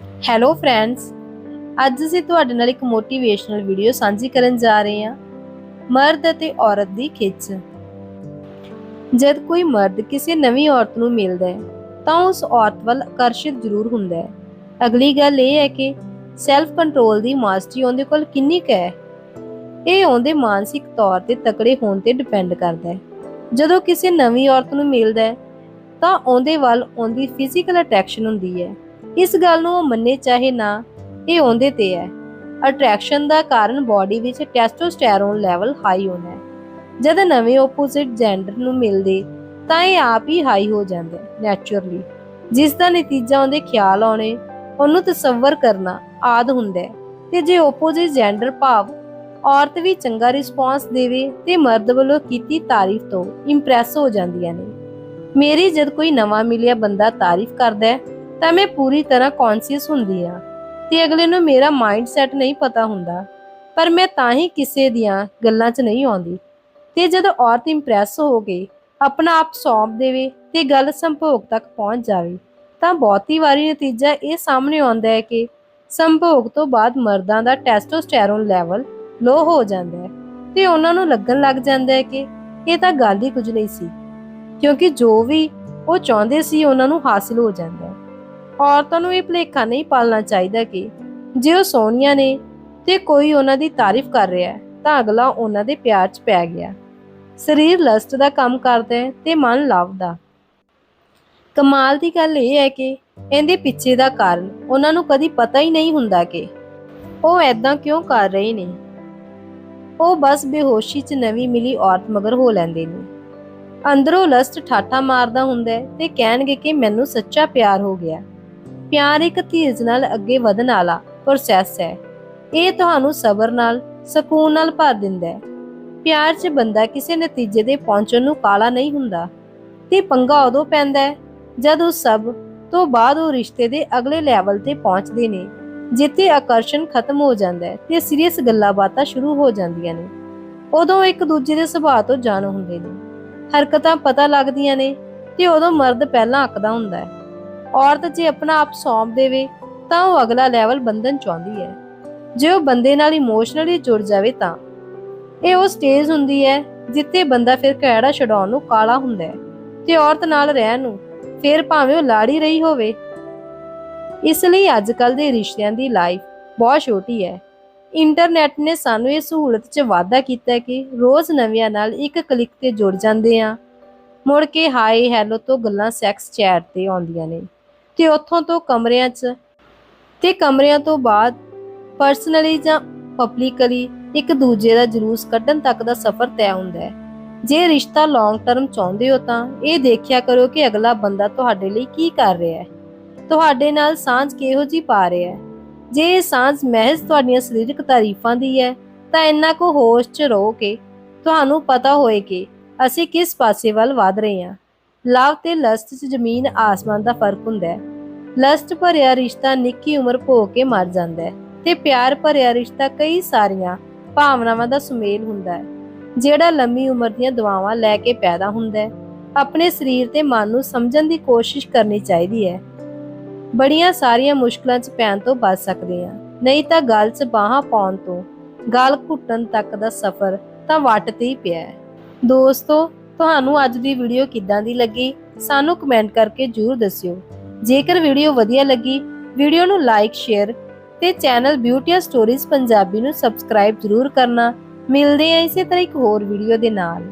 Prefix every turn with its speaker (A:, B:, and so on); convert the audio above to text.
A: Hello friends ਅੱਜ ਅਸੀਂ ਤੁਹਾਡੇ ਨਾਲ ਇੱਕ ਮੋਟੀਵੇਸ਼ਨਲ ਵੀਡੀਓ ਸਾਂਝੀ ਕਰਨ ਜਾ ਰਹੇ ਹਾਂ। ਮਰਦ ਅਤੇ ਔਰਤ ਦੀ ਖਿੱਚ। ਜਦ ਕੋਈ ਮਰਦ ਕਿਸੇ ਨਵੀਂ ਔਰਤ ਨੂੰ ਮਿਲਦਾ ਹੈ, ਤਾਂ ਉਸ ਔਰਤ ਵੱਲ ਆਕਰਸ਼ਿਤ ਜ਼ਰੂਰ ਹੁੰਦਾ ਹੈ। ਅਗਲੀ ਗੱਲ ਇਹ ਹੈ ਕਿ ਸੈਲਫ ਕੰਟਰੋਲ ਦੀ ਮਾਸਟਰੀ ਉਹਦੇ ਕੋਲ ਕਿੰਨੀ ਕੁ ਹੈ? ਇਹ ਉਹਦੇ ਮਾਨਸਿਕ ਤੌਰ ਤੇ ਤਕੜੇ ਹੋਣ ਤੇ ਡਿਪੈਂਡ ਕਰਦਾ ਹੈ। ਜਦੋਂ ਕਿਸੇ ਨਵੀਂ ਔਰਤ ਨੂੰ ਮਿਲਦਾ ਹੈ, ਤਾਂ ਉਹਦੇ ਵੱਲ ਉਹਦੀ ਫਿਜ਼ੀਕਲ ਅਟਰੈਕਸ਼ਨ ਹੁੰਦੀ ਹੈ। ਇਸ ਗੱਲ ਨੂੰ ਉਹ ਮੰਨੇ ਚਾਹੇ ਨਾ, ਇਹ ਉਹਦੇ ਤੇ ਹੈ। ਅਟਰੈਕਸ਼ਨ ਦਾ ਕਾਰਨ ਬਾਡੀ ਵਿੱਚ ਟੈਸਟੋਸਟੈਰੋਨ ਲੈਵਲ ਹਾਈ ਹੋਣਾ ਹੈ। ਜਦ ਨਵੇਂ ਆਪੋਜ਼ਿਟ ਜੈਂਡਰ ਨੂੰ ਮਿਲਦੇ, ਤਾਂ ਇਹ ਆਪ ਹੀ ਹਾਈ ਹੋ ਜਾਂਦਾ ਹੈ ਜਿਸ ਦਾ ਨਤੀਜਾ ਉਹਦੇ ਖਿਆਲ ਆਉਣੇ, ਉਹਨੂੰ ਤਸੱਵਰ ਕਰਨਾ ਆਦ ਹੁੰਦਾ ਤੇ ਜੇ ਆਪੋਜ਼ਿਟ ਜੈਂਡਰ ਭਾਵ ਔਰਤ ਵੀ ਚੰਗਾ ਰਿਸਪੌਂਸ ਦੇਵੇ, ਤੇ ਮਰਦ ਵੱਲੋਂ ਕੀਤੀ ਤਾਰੀਫ ਤੋਂ ਇੰਪ੍ਰੈਸ ਹੋ ਜਾਂਦੀਆਂ ਨੇ। ਮੇਰੀ ਜਦ ਕੋਈ ਨਵਾਂ ਮਿਲਿਆ ਬੰਦਾ ਤਾਰੀਫ ਕਰਦਾ ਹੈ ਤਾਂ ਮੈਂ ਪੂਰੀ ਤਰ੍ਹਾਂ ਕੌਨਸ਼ੀਅਸ ਹੁੰਦੀ ਆ ਤੇ ਅਗਲੇ ਨੂੰ ਮੇਰਾ ਮਾਈਂਡ ਸੈਟ ਨਹੀਂ ਪਤਾ ਹੁੰਦਾ, ਪਰ ਮੈਂ ਤਾਂ ਹੀ ਕਿਸੇ ਦੀਆਂ ਗੱਲਾਂ 'ਚ ਨਹੀਂ ਆਉਂਦੀ। ਤੇ ਜਦੋਂ ਔਰਤ ਇੰਪ੍ਰੈਸ ਹੋ ਕੇ ਆਪਣਾ ਆਪ ਸੌਂਪ ਦੇਵੇ ਤੇ ਗੱਲ ਸੰਭੋਗ ਤੱਕ ਪਹੁੰਚ ਜਾਵੇ, ਤਾਂ ਬਹੁਤੀ ਵਾਰੀ ਨਤੀਜਾ ਇਹ ਸਾਹਮਣੇ ਆਉਂਦਾ ਹੈ ਕਿ ਸੰਭੋਗ ਤੋਂ ਬਾਅਦ ਮਰਦਾਂ ਦਾ ਟੈਸਟੋਸਟੈਰੋਨ ਲੈਵਲ ਲੋ ਹੋ ਜਾਂਦਾ ਹੈ ਤੇ ਉਹਨਾਂ ਨੂੰ ਲੱਗਣ ਲੱਗ ਜਾਂਦਾ ਹੈ ਕਿ ਇਹ ਤਾਂ ਗੱਲ ਹੀ ਕੁਝ ਨਹੀਂ ਸੀ, ਕਿਉਂਕਿ ਜੋ ਵੀ ਉਹ ਚਾਹੁੰਦੇ ਸੀ ਉਹਨਾਂ ਨੂੰ ਹਾਸਿਲ ਹੋ ਜਾਂਦਾ ਔਰਤਾਂ ਨੂੰ ਇਹ ਭੁਲੇਖਾ ਨਹੀਂ ਪਾਲਣਾ ਚਾਹੀਦਾ ਕਿ ਜੇ ਉਹ ਸੋਹਣੀਆਂ ਨੇ ਤੇ ਕੋਈ ਉਹਨਾਂ ਦੀ ਤਾਰੀਫ ਕਰ ਰਿਹਾ ਹੈ, ਤਾਂ ਅਗਲਾ ਉਹਨਾਂ ਦੇ ਪਿਆਰ 'ਚ ਪੈ ਗਿਆ। ਸਰੀਰ ਲਸਟ ਦਾ ਕੰਮ ਕਰਦਾ ਹੈ ਤੇ ਮਨ ਲਵ ਦਾ ਕਮਾਲ ਦੀ ਗੱਲ ਇਹ ਹੈ ਕਿ ਇਹਦੇ ਪਿੱਛੇ ਦਾ ਕਾਰਨ ਉਹਨਾਂ ਨੂੰ ਕਦੀ ਪਤਾ ਹੀ ਨਹੀਂ ਹੁੰਦਾ ਕਿ ਉਹ ਐਦਾਂ ਕਿਉਂ ਕਰ ਰਹੇ ਨੇ। ਉਹ ਬਸ ਬੇਹੋਸ਼ੀ 'ਚ ਨਵੀਂ ਮਿਲੀ ਔਰਤ ਮਗਰ ਹੋ ਲੈਂਦੇ ਨੇ। ਅੰਦਰੋਂ ਲਸਟ ਠਾਠਾ ਮਾਰਦਾ ਹੁੰਦਾ ਤੇ ਕਹਿਣਗੇ ਕਿ ਮੈਨੂੰ ਸੱਚਾ ਪਿਆਰ ਹੋ ਗਿਆ। ਪਿਆਰ ਇੱਕ ਧੀਰਜ ਨਾਲ ਅੱਗੇ ਵਧਣ ਵਾਲਾ ਪ੍ਰੋਸੈਸ ਹੈ। ਇਹ ਤੁਹਾਨੂੰ ਸਬਰ ਨਾਲ, ਸਕੂਨ ਨਾਲ ਭਰ ਦਿੰਦਾ ਹੈ। ਪਿਆਰ 'ਚ ਬੰਦਾ ਕਿਸੇ ਨਤੀਜੇ ਦੇ ਪਹੁੰਚਣ ਨੂੰ ਕਾਲਾ ਨਹੀਂ ਹੁੰਦਾ ਤੇ ਪੰਗਾ ਉਦੋਂ ਪੈਂਦਾ ਹੈ ਜਦ ਉਹ ਸਭ ਤੋਂ ਬਾਅਦ ਉਹ ਰਿਸ਼ਤੇ ਦੇ ਅਗਲੇ ਲੈਵਲ ਤੇ ਪਹੁੰਚਦੇ ਨੇ, ਜਿੱਥੇ ਆਕਰਸ਼ਣ ਖਤਮ ਹੋ ਜਾਂਦਾ ਹੈ ਤੇ ਸੀਰੀਅਸ ਗੱਲਾਂ ਬਾਤਾਂ ਸ਼ੁਰੂ ਹੋ ਜਾਂਦੀਆਂ ਨੇ। ਉਦੋਂ ਇੱਕ ਦੂਜੇ ਦੇ ਸੁਭਾਅ ਤੋਂ ਜਾਣ ਹੁੰਦੇ ਨੇ। ਹਰਕਤਾਂ ਪਤਾ ਲੱਗਦੀਆਂ ਨੇ ਤੇ ਉਦੋਂ ਮਰਦ ਪਹਿਲਾਂ ਅੱਕਦਾ ਹੁੰਦਾ ਹੈ। ਔਰਤ ਜੇ ਆਪਣਾ ਆਪ ਸੌਂਪ ਦੇਵੇ, ਤਾਂ ਉਹ ਅਗਲਾ ਲੈਵਲ ਬੰਧਨ ਚਾਹੁੰਦੀ ਹੈ। ਜੇ ਉਹ ਬੰਦੇ ਨਾਲ ਇਮੋਸ਼ਨਲੀ ਜੁੜ ਜਾਵੇ ਤਾਂ। ਇਹ ਉਹ ਸਟੇਜ ਹੁੰਦੀ ਹੈ, ਜਿੱਥੇ ਬੰਦਾ ਫਿਰ ਕਿਹੜਾ ਛਡਾਉਣ ਨੂੰ ਕਾਲਾ ਹੁੰਦਾ ਹੈ ਤੇ ਔਰਤ ਨਾਲ ਰਹਿਣ ਨੂੰ ਫਿਰ ਭਾਵੇਂ ਉਹ ਲਾੜੀ ਰਹੀ ਹੋਵੇ। ਇਸ ਲਈ ਅੱਜ ਕੱਲ ਦੇ ਰਿਸ਼ਤਿਆਂ ਦੀ ਲਾਈਫ ਬਹੁਤ ਛੋਟੀ ਹੈ। ਇੰਟਰਨੈਟ ਨੇ ਸਾਨੂੰ ਇਹ ਸਹੂਲਤ 'ਚ ਵਾਧਾ ਕੀਤਾ ਹੈ ਕਿ ਰੋਜ਼ ਨਵਿਆਂ ਨਾਲ ਇੱਕ ਕਲਿੱਕ ਤੇ ਜੁੜ ਜਾਂਦੇ ਆ ਮੁੜ ਕੇ ਹਾਈ ਹੈਲੋ ਤੋਂ ਗੱਲਾਂ ਸੈਕਸ ਚੈਟ ਤੇ ਆਉਂਦੀਆਂ ਨੇ। ਤੇ ਉੱਥੋਂ ਤੋਂ ਕਮਰਿਆਂ 'ਚ ਤੇ ਕਮਰਿਆਂ ਤੋਂ ਬਾਅਦ ਪਰਸਨਲੀ ਜਾਂ ਪਬਲਿਕਲੀ ਇੱਕ ਦੂਜੇ ਦਾ ਜਲੂਸ ਕੱਢਣ ਤੱਕ ਦਾ ਸਫ਼ਰ ਤੈਅ ਹੁੰਦਾ ਹੈ। ਜੇ ਰਿਸ਼ਤਾ ਲੌਂਗ ਟਰਮ ਚਾਹੁੰਦੇ ਹੋ ਤਾਂ ਇਹ ਦੇਖਿਆ ਕਰੋ ਕਿ ਅਗਲਾ ਬੰਦਾ ਤੁਹਾਡੇ ਲਈ ਕੀ ਕਰ ਰਿਹਾ ਹੈ। ਤੁਹਾਡੇ ਨਾਲ ਸਾਂਝ ਕਿਹੋ ਜੀ ਪਾ ਰਿਹਾ ਹੈ। ਜੇ ਇਹ ਸਾਂਝ ਮਹਿਜ਼ ਤੁਹਾਡੀਆਂ ਸਰੀਰਕ ਤਾਰੀਫਾਂ ਦੀ ਹੈ, ਤਾਂ ਇੰਨਾ ਕੋ ਹੋਸ਼ 'ਚ ਰਹੋ ਕਿ ਤੁਹਾਨੂੰ ਪਤਾ ਹੋਏ ਕਿ ਅਸੀਂ ਕਿਸ ਪਾਸੇ ਵੱਲ ਵਧ ਰਹੇ ਹਾਂ। ਲਵ ਤੇ ਲਸਟ 'ਚ ਜ਼ਮੀਨ ਆਸਮਾਨ ਦਾ ਫ਼ਰਕ ਹੁੰਦਾ ਹੈ। ਲਸਟ ਭਰਿਆ ਰਿਸ਼ਤਾ ਨਿੱਕੀ ਉਮਰ ਭੋ ਕੇ ਮਰ ਜਾਂਦਾ ਹੈ ਤੇ ਪਿਆਰ ਭਰਿਆ ਰਿਸ਼ਤਾ ਕਈ ਸਾਰੀਆਂ ਭਾਵਨਾਵਾਂ ਦਾ ਸੁਮੇਲ ਹੁੰਦਾ ਹੈ, ਜਿਹੜਾ ਲੰਮੀ ਉਮਰ ਦੀਆਂ ਦੁਆਵਾਂ ਲੈ ਕੇ ਪੈਦਾ ਹੁੰਦਾ ਹੈ। ਆਪਣੇ ਸਰੀਰ ਤੇ ਮਨ ਨੂੰ ਸਮਝਣ ਦੀ ਕੋਸ਼ਿਸ਼ ਕਰਨੀ ਚਾਹੀਦੀ ਹੈ। ਬੜੀਆਂ ਸਾਰੀਆਂ ਮੁਸ਼ਕਲਾਂ 'ਚ ਪੈਣ ਤੋਂ ਬਚ ਸਕਦੇ ਹਾਂ। ਨਹੀਂ ਤਾਂ ਗੱਲ 'ਚ ਬਾਹਾਂ ਪਾਉਣ ਤੋਂ, ਗਲ ਘੁੱਟਣ ਤੱਕ ਦਾ ਸਫ਼ਰ ਤਾਂ ਵੱਟ ਤੇ ਹੀ ਪਿਆ ਹੈ। ਦੋਸਤੋ, ਤੁਹਾਨੂੰ ਅੱਜ ਦੀ ਵੀਡੀਓ ਕਿੱਦਾਂ ਦੀ ਲੱਗੀ? ਸਾਨੂੰ ਕਮੈਂਟ ਕਰਕੇ ਜਰੂਰ ਦੱਸਿਓ। ਜੇਕਰ ਵੀਡੀਓ ਵਧੀਆ ਲੱਗੀ, ਵੀਡੀਓ ਨੂੰ ਲਾਈਕ ਸ਼ੇਅਰ ਤੇ ਚੈਨਲ ਬਿਊਟੀਆ ਸਟੋਰੀਜ਼ ਪੰਜਾਬੀ ਨੂੰ ਸਬਸਕ੍ਰਾਈਬ ਜਰੂਰ ਕਰਨਾ। ਮਿਲਦੇ ਆ ਇਸੇ ਤਰ੍ਹਾਂ ਇੱਕ ਹੋਰ ਵੀਡੀਓ ਦੇ ਨਾਲ।